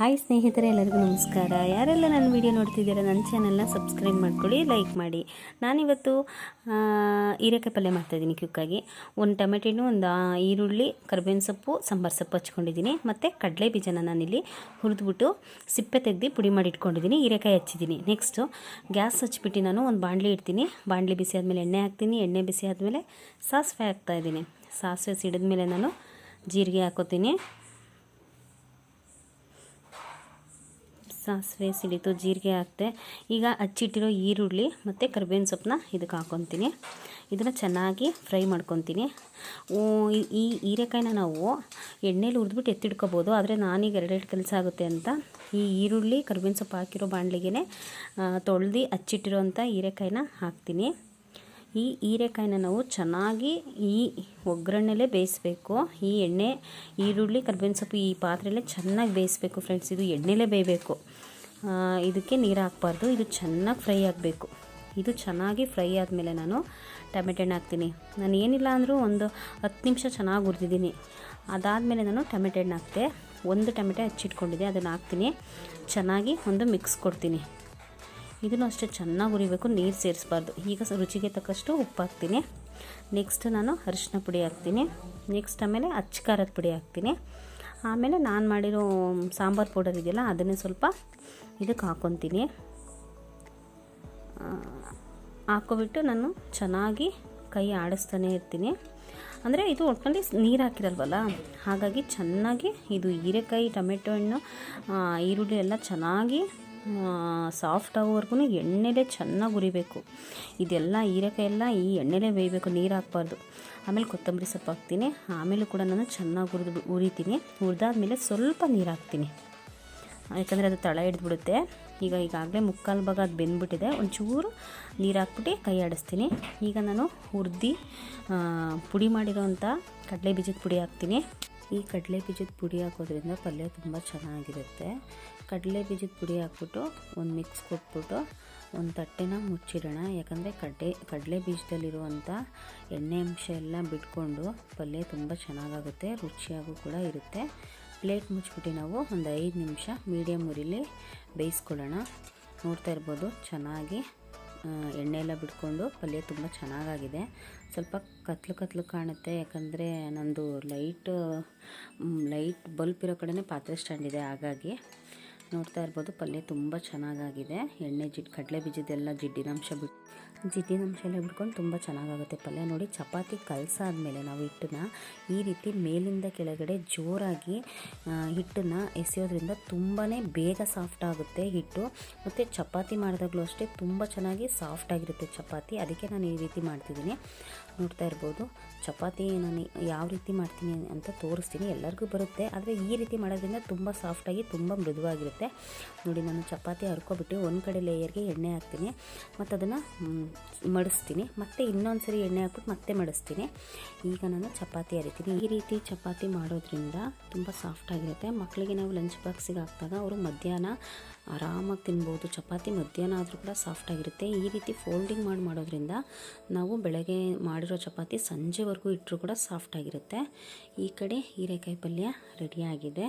Hi ಸ್ನೇಹಿತರೆ, ಎಲ್ಲರಿಗೂ ನಮಸ್ಕಾರ. ಯಾರೆಲ್ಲ ನನ್ನ ವಿಡಿಯೋ ನೋಡ್ತಿದ್ದೀರಾ, ನನ್ನ ಚಾನಲ್ನ ಸಬ್ಸ್ಕ್ರೈಬ್ ಮಾಡ್ಕೊಳ್ಳಿ, ಲೈಕ್ ಮಾಡಿ. ನಾನಿವತ್ತು ಹೀರೆಕಾಯಿ ಪಲ್ಯ ಮಾಡ್ತಾಯಿದ್ದೀನಿ ಕ್ವಿಕ್ಕಾಗಿ. ಒಂದು ಟೊಮೆಟೊ ಒಂದು ಈರುಳ್ಳಿ, ಕರ್ಬೇವಿನ ಸೊಪ್ಪು, ಸಾಂಬಾರು ಸೊಪ್ಪು ಹಚ್ಕೊಂಡಿದ್ದೀನಿ. ಮತ್ತು ಕಡಲೆ ಬೀಜನ ನಾನಿಲ್ಲಿ ಹುರಿದ್ಬಿಟ್ಟು ಸಿಪ್ಪೆ ತೆಗೆದು ಪುಡಿ ಮಾಡಿ ಇಟ್ಕೊಂಡಿದ್ದೀನಿ, ಹೀರೆಕಾಯಿ ಹಚ್ಚಿದ್ದೀನಿ. ನೆಕ್ಸ್ಟು ಗ್ಯಾಸ್ ಹಚ್ಬಿಟ್ಟು ನಾನು ಒಂದು ಬಾಣಲಿ ಇಡ್ತೀನಿ. ಬಾಣಲಿ ಬಿಸಿ ಆದಮೇಲೆ ಎಣ್ಣೆ ಹಾಕ್ತೀನಿ. ಎಣ್ಣೆ ಬಿಸಿ ಆದಮೇಲೆ ಸಾಸಿವೆ ಹಾಕ್ತಾಯಿದ್ದೀನಿ. ಸಾಸಿವೆ ಸಿಡಿದ್ಮೇಲೆ ನಾನು ಜೀರಿಗೆ ಹಾಕೋತೀನಿ. ಸಾಸಿವೆ ಸಿಡಿತು ಜೀರಿಗೆ ಹಾಕ್ತೆ. ಈಗ ಹಚ್ಚಿಟ್ಟಿರೋ ಈರುಳ್ಳಿ ಮತ್ತು ಕರಿಬೇವಿನ ಸೊಪ್ಪನ್ನ ಇದಕ್ಕೆ ಹಾಕ್ಕೊತೀನಿ ಇದನ್ನು ಚೆನ್ನಾಗಿ ಫ್ರೈ ಮಾಡ್ಕೊತೀನಿ. ಈ ಹೀರೆಕಾಯಿನ ನಾವು ಎಣ್ಣೆಲಿ ಹುರಿದ್ಬಿಟ್ಟು ಎತ್ತಿಡ್ಕೋಬೋದು. ಆದರೆ ನಾನೀಗ ಎರಡೆರಡು ಕೆಲಸ ಆಗುತ್ತೆ ಅಂತ. ಈ ಈರುಳ್ಳಿ, ಕರಿಬೇವಿನ ಸೊಪ್ಪು ಹಾಕಿರೋ ಬಾಣಲಿಗೆ ತೊಳೆದು ಹಚ್ಚಿಟ್ಟಿರೋಂಥ ಹೀರೆಕಾಯಿನ ಹಾಕ್ತೀನಿ. ಈ ಹೀರೆಕಾಯಿನ ನಾವು ಚೆನ್ನಾಗಿ ಈ ಒಗ್ಗರಣೆಲೇ ಬೇಯಿಸ್ಬೇಕು. ಈ ಎಣ್ಣೆ, ಈರುಳ್ಳಿ, ಕರ್ಬೇವಿನ ಸೊಪ್ಪು ಈ ಪಾತ್ರೆಯಲ್ಲೇ ಚೆನ್ನಾಗಿ ಬೇಯಿಸ್ಬೇಕು ಫ್ರೆಂಡ್ಸ್ ಇದು ಎಣ್ಣೆಲೇ ಬೇಯಬೇಕು. ಇದಕ್ಕೆ ನೀರು ಹಾಕ್ಬಾರ್ದು. ಇದು ಚೆನ್ನಾಗಿ ಫ್ರೈ ಆಗಬೇಕು. ಇದು ಚೆನ್ನಾಗಿ ಫ್ರೈ ಆದಮೇಲೆ ನಾನು ಟೊಮೆಟೊ ಹಣ್ಣು ಹಾಕ್ತೀನಿ. ನಾನು ಏನಿಲ್ಲ ಅಂದರೂ ಒಂದು ಹತ್ತು ನಿಮಿಷ ಚೆನ್ನಾಗಿ ಹುರಿದಿದ್ದೀನಿ. ಅದಾದಮೇಲೆ ನಾನು ಟೊಮೆಟೊ ಹಣ್ಣು ಹಾಕ್ತೆ. ಒಂದು ಟೊಮೆಟೊ ಹಚ್ಚಿಟ್ಕೊಂಡಿದ್ದೆ. ಅದನ್ನು ಹಾಕ್ತೀನಿ. ಚೆನ್ನಾಗಿ ಒಂದು ಮಿಕ್ಸ್ ಕೊಡ್ತೀನಿ. ಇದನ್ನು ಅಷ್ಟೇ ಚೆನ್ನಾಗಿ ಹುರಿಬೇಕು, ನೀರು ಸೇರಿಸ್ಬಾರ್ದು. ಈಗ ರುಚಿಗೆ ತಕ್ಕಷ್ಟು ಉಪ್ಪು ಹಾಕ್ತೀನಿ ನೆಕ್ಸ್ಟ್ ನಾನು ಅರಿಶಿನ ಪುಡಿ ಹಾಕ್ತೀನಿ. ನೆಕ್ಸ್ಟ್ ಆಮೇಲೆ ಅಚ್ಚ ಖಾರದ ಪುಡಿ ಹಾಕ್ತೀನಿ. ಆಮೇಲೆ ನಾನು ಮಾಡಿರೋ ಸಾಂಬಾರು ಪೌಡರ್ ಇದೆಯಲ್ಲ, ಅದನ್ನೇ ಸ್ವಲ್ಪ ಇದಕ್ಕೆ ಹಾಕ್ಕೊತೀನಿ ಹಾಕ್ಕೊಬಿಟ್ಟು ನಾನು ಚೆನ್ನಾಗಿ ಕೈ ಆಡಿಸ್ತಾನೆ ಇರ್ತೀನಿ. ಅಂದರೆ ಇದು ಒಟ್ಟಿನಲ್ಲಿ ನೀರು ಹಾಕಿರಲ್ವಲ್ಲ, ಹಾಗಾಗಿ ಚೆನ್ನಾಗಿ ಇದು ಹೀರೆಕಾಯಿ, ಟೊಮೆಟೊ ಹಣ್ಣು ಈರುಳ್ಳಿ ಎಲ್ಲ ಚೆನ್ನಾಗಿ ಸಾಫ್ಟ್ ಆಗೋವರೆಗೂ ಎಣ್ಣೆಲೇ ಚೆನ್ನಾಗಿ ಉರಿಬೇಕು. ಇದೆಲ್ಲ ಹೀರೆಕಾಯಿ ಈ ಎಣ್ಣೆಲೇ ಬೇಯಬೇಕು, ನೀರು ಹಾಕ್ಬಾರ್ದು. ಆಮೇಲೆ ಕೊತ್ತಂಬರಿ ಸೊಪ್ಪು ಹಾಕ್ತೀನಿ. ಆಮೇಲೆ ಕೂಡ ನಾನು ಚೆನ್ನಾಗಿ ಹುರಿದು ಉರಿತೀನಿ. ಹುರಿದಾದ್ಮೇಲೆ ಸ್ವಲ್ಪ ನೀರು ಹಾಕ್ತೀನಿ. ಯಾಕಂದರೆ ಅದು ತಳ ಹಿಡಿದ್ಬಿಡುತ್ತೆ. ಈಗ ಈಗಾಗಲೇ ಮುಕ್ಕಾಲು ಭಾಗ ಅದು ಬೆಂದ್ಬಿಟ್ಟಿದೆ. ಒಂಚೂರು ನೀರು ಹಾಕ್ಬಿಟ್ಟು ಕೈ ಆಡಿಸ್ತೀನಿ. ಈಗ ನಾನು ಹುರಿದು ಪುಡಿ ಮಾಡಿರೋವಂಥ ಕಡಲೆ ಬೀಜದ ಪುಡಿ ಹಾಕ್ತೀನಿ. ಈ ಕಡಲೆ ಬೀಜದ ಪುಡಿ ಹಾಕೋದ್ರಿಂದ ಪಲ್ಯ ತುಂಬ ಚೆನ್ನಾಗಿರುತ್ತೆ. ಕಡಲೆ ಬೀಜದ ಪುಡಿ ಹಾಕ್ಬಿಟ್ಟು ಒಂದು ಮಿಕ್ಸ್ ಕೊಟ್ಬಿಟ್ಟು ಒಂದು ತಟ್ಟೆನ ಮುಚ್ಚಿಡೋಣ. ಯಾಕಂದರೆ ಕಡ್ಡೆ, ಕಡಲೆ ಬೀಜದಲ್ಲಿರುವಂಥ ಎಣ್ಣೆ ಅಂಶ ಎಲ್ಲ ಬಿಟ್ಕೊಂಡು ಪಲ್ಯ ತುಂಬ ಚೆನ್ನಾಗಾಗುತ್ತೆ, ರುಚಿಯಾಗೂ ಕೂಡ ಇರುತ್ತೆ. ಪ್ಲೇಟ್ ಮುಚ್ಚಿಬಿಟ್ಟು ನಾವು ಒಂದು ಐದು ನಿಮಿಷ ಮೀಡಿಯಮ್ ಉರಿಲಿ ಬೇಯಿಸ್ಕೊಳ್ಳೋಣ. ನೋಡ್ತಾ ಇರ್ಬೋದು ಚೆನ್ನಾಗಿ ಎಣ್ಣೆ ಎಲ್ಲ ಬಿಟ್ಕೊಂಡು ಪಲ್ಯ ತುಂಬ ಚೆನ್ನಾಗಾಗಿದೆ. ಸ್ವಲ್ಪ ಕತ್ಲು ಕತ್ಲು ಕಾಣುತ್ತೆ, ಯಾಕಂದರೆ ನಂದು ಲೈಟ್ ಲೈಟ್ ಬಲ್ಪ್ ಇರೋ ಕಡೆನೇ ಪಾತ್ರೆ ಸ್ಟ್ಯಾಂಡ್ ಇದೆ, ಹಾಗಾಗಿ ನೋಡ್ತಾ ಇರ್ಬೋದು, ಪಲ್ಯ ತುಂಬ ಚೆನ್ನಾಗಾಗಿದೆ. ಎಣ್ಣೆ ಜಿಡ್, ಕಡಲೆ ಬೀಜದೆಲ್ಲ ಜಿಡ್ಡಿನಂಶ ಬಿಟ್ಟು ಜಿಡ್ಡಿನಂಶ ಎಲ್ಲ ಬಿಟ್ಕೊಂಡು ತುಂಬ ಚೆನ್ನಾಗಾಗುತ್ತೆ ಪಲ್ಯ. ನೋಡಿ, ಚಪಾತಿ ಕಲಸಾದ್ಮೇಲೆ ನಾವು ಹಿಟ್ಟನ್ನ ಈ ರೀತಿ ಮೇಲಿಂದ ಕೆಳಗಡೆ ಜೋರಾಗಿ ಹಿಟ್ಟನ್ನು ಎಸೆಯೋದ್ರಿಂದ ತುಂಬಾ ಬೇಗ ಸಾಫ್ಟ್ ಆಗುತ್ತೆ ಹಿಟ್ಟು. ಮತ್ತು ಚಪಾತಿ ಮಾಡಿದಾಗಲೂ ಅಷ್ಟೇ ತುಂಬ ಚೆನ್ನಾಗಿ ಸಾಫ್ಟ್ ಆಗಿರುತ್ತೆ ಚಪಾತಿ. ಅದಕ್ಕೆ ನಾನು ಈ ರೀತಿ ಮಾಡ್ತಿದ್ದೀನಿ. ನೋಡ್ತಾ ಇರ್ಬೋದು, ಚಪಾತಿ ನಾನು ಯಾವ ರೀತಿ ಮಾಡ್ತೀನಿ ಅಂತ ತೋರಿಸ್ತೀನಿ. ಎಲ್ಲರಿಗೂ ಬರುತ್ತೆ. ಆದರೆ ಈ ರೀತಿ ಮಾಡೋದ್ರಿಂದ ತುಂಬ ಸಾಫ್ಟಾಗಿ ತುಂಬ ಮೃದುವಾಗಿರುತ್ತೆ. ನೋಡಿ, ನಾನು ಚಪಾತಿ ಹರ್ಕೊಬಿಟ್ಟು ಒಂದು ಕಡೆ ಲೇಯರ್ಗೆ ಎಣ್ಣೆ ಹಾಕ್ತೀನಿ. ಮತ್ತು ಅದನ್ನು ಮಡಿಸ್ತೀನಿ. ಮತ್ತು ಇನ್ನೊಂದು ಸರಿ ಎಣ್ಣೆ ಹಾಕ್ಬಿಟ್ಟು ಮತ್ತೆ ಮಡಿಸ್ತೀನಿ. ಈಗ ನಾನು ಚಪಾತಿ ಹರಿತೀನಿ ಈ ರೀತಿ ಚಪಾತಿ ಮಾಡೋದ್ರಿಂದ ತುಂಬ ಸಾಫ್ಟಾಗಿರುತ್ತೆ ಮಕ್ಕಳಿಗೆ ನಾವು ಲಂಚ್ ಬಾಕ್ಸಿಗೆ ಹಾಕಿದಾಗ ಅವರು ಮಧ್ಯಾಹ್ನ ಆರಾಮಾಗಿ ತಿನ್ಬೋದು. ಚಪಾತಿ ಮಧ್ಯಾಹ್ನ ಆದರೂ ಕೂಡ ಸಾಫ್ಟಾಗಿರುತ್ತೆ ಈ ರೀತಿ ಫೋಲ್ಡಿಂಗ್ ಮಾಡಿ ಮಾಡೋದ್ರಿಂದ ನಾವು ಬೆಳಗ್ಗೆ ಮಾಡಿರೋ ಚಪಾತಿ ಸಂಜೆವರೆಗೂ ಇಟ್ಟರು ಕೂಡ ಸಾಫ್ಟಾಗಿರುತ್ತೆ ಈ ಕಡೆ ಹೀರೆಕಾಯಿ ಪಲ್ಯ ರೆಡಿಯಾಗಿದೆ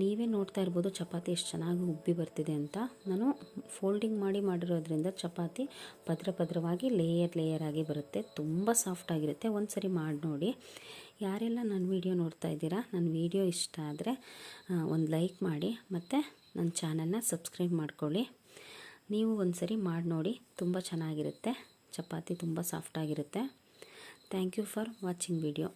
ನೀವೇ ನೋಡ್ತಾ ಇರ್ಬೋದು ಚಪಾತಿ ಎಷ್ಟು ಚೆನ್ನಾಗಿ ಉಬ್ಬಿ ಬರ್ತಿದೆ ಅಂತ. ನಾನು ಫೋಲ್ಡಿಂಗ್ ಮಾಡಿ ಮಾಡಿರೋದ್ರಿಂದ ಚಪಾತಿ ಪದ್ರ ಪದ್ರವಾಗಿ ಲೇಯರ್ ಲೇಯರ್ ಆಗಿ ಬರುತ್ತೆ. ತುಂಬ ಸಾಫ್ಟಾಗಿರುತ್ತೆ ಒಂದು ಸರಿ ಮಾಡಿ ನೋಡಿ. ಯಾರೆಲ್ಲ ನನ್ನ ವೀಡಿಯೋ ನೋಡ್ತಾ ಇದ್ದೀರಾ ನನ್ನ ವೀಡಿಯೋ ಇಷ್ಟ ಆದರೆ ಒಂದು ಲೈಕ್ ಮಾಡಿ. ಮತ್ತು ನನ್ನ ಚಾನಲ್ನ ಸಬ್ಸ್ಕ್ರೈಬ್ ಮಾಡ್ಕೊಳ್ಳಿ. ನೀವು ಒಂದು ಸರಿ ಮಾಡಿ ನೋಡಿ, ತುಂಬ ಚೆನ್ನಾಗಿರುತ್ತೆ. ಚಪಾತಿ ತುಂಬ ಸಾಫ್ಟಾಗಿರುತ್ತೆ thank you for watching video